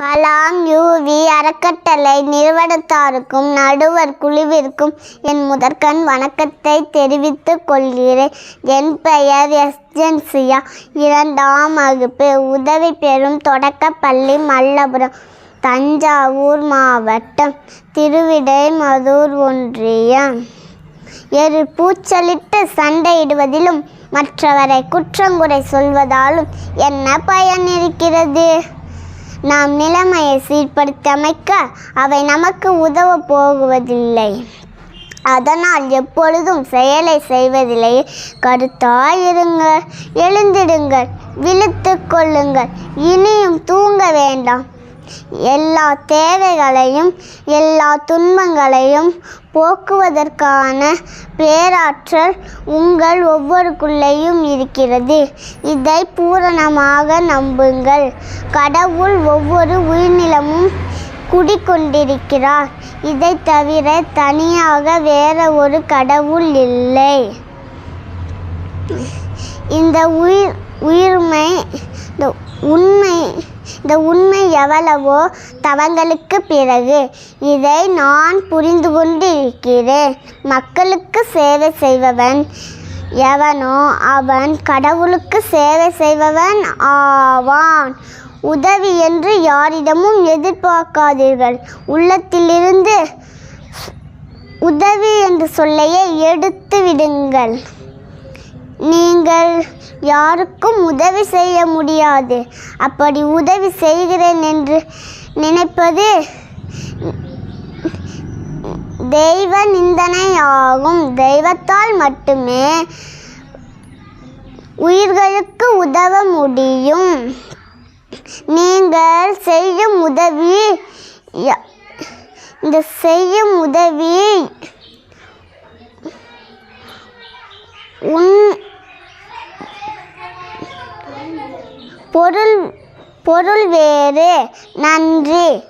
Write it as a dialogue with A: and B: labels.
A: Kalam UV அறக்கட்டளை நிறுவனத்தாருக்கும் நடுவர் குழுவிற்கும் என் முதற்கண் வணக்கத்தை தெரிவித்துக் கொள்கிறேன். என் பெயர் எஸ்ஜென்சியா. இரண்டாம் வகுப்பு உதவி பெறும் தொடக்கப்பள்ளி மல்லபுரம் தஞ்சாவூர் மாவட்டம் திருவிடைமதுர் ஒன்றியம். எரு பூச்சலிட்டு சண்டையிடுவதிலும் மற்றவரை குற்றங்குறை சொல்வதாலும் என்ன பயன் இருக்கிறது? நாம் நிலைமையை சீர்படுத்தமைக்க அவை நமக்கு உதவ போகுவதில்லை. அதனால் எப்பொழுதும் செயலை செய்வதிலே கருத்தாயிருங்கள். எழுந்திடுங்கள் விழித்துக் கொள்ளுங்கள். இனியும் தூங்க வேண்டாம். எல்லா தேவைகளையும் எல்லா துன்பங்களையும் போக்குவதற்கான பேராற்றல் உங்கள் ஒவ்வொருக்குள்ளேயும் இருக்கிறது. இதை பூரணமாக நம்புங்கள். கடவுள் ஒவ்வொரு உயிர்நிலமும் குடிக்கொண்டிருக்கிறார். இதை தவிர தனியாக வேற ஒரு கடவுள் இல்லை. இந்த உயிர் உயிர்மை இந்த உண்மை இந்த உண்மை எவ்வளவோ தவங்களுக்கு பிறகு இதை நான் புரிந்து கொண்டு இருக்கிறேன் மக்களுக்கு சேவை செய்பவன் எவனோ அவன் கடவுளுக்கு சேவை செய்பவன் ஆவான். உதவி என்று யாரிடமும் எதிர்பார்க்காதீர்கள். உள்ளத்திலிருந்து உதவி என்று சொல்லையே எடுத்து விடுங்கள். நீங்கள் யாருக்கும் உதவி செய்ய முடியாது. அப்படி உதவி செய்கிறேன் என்று நினைப்பது தெய்வ நிந்தனை ஆகும். தெய்வத்தால் மட்டுமே உயிர்களுக்கு உதவ முடியும். நீங்கள் செய்யும் உதவி இந்த செய்யும் உதவி பொருள் பொருள் வேறு. நன்றி.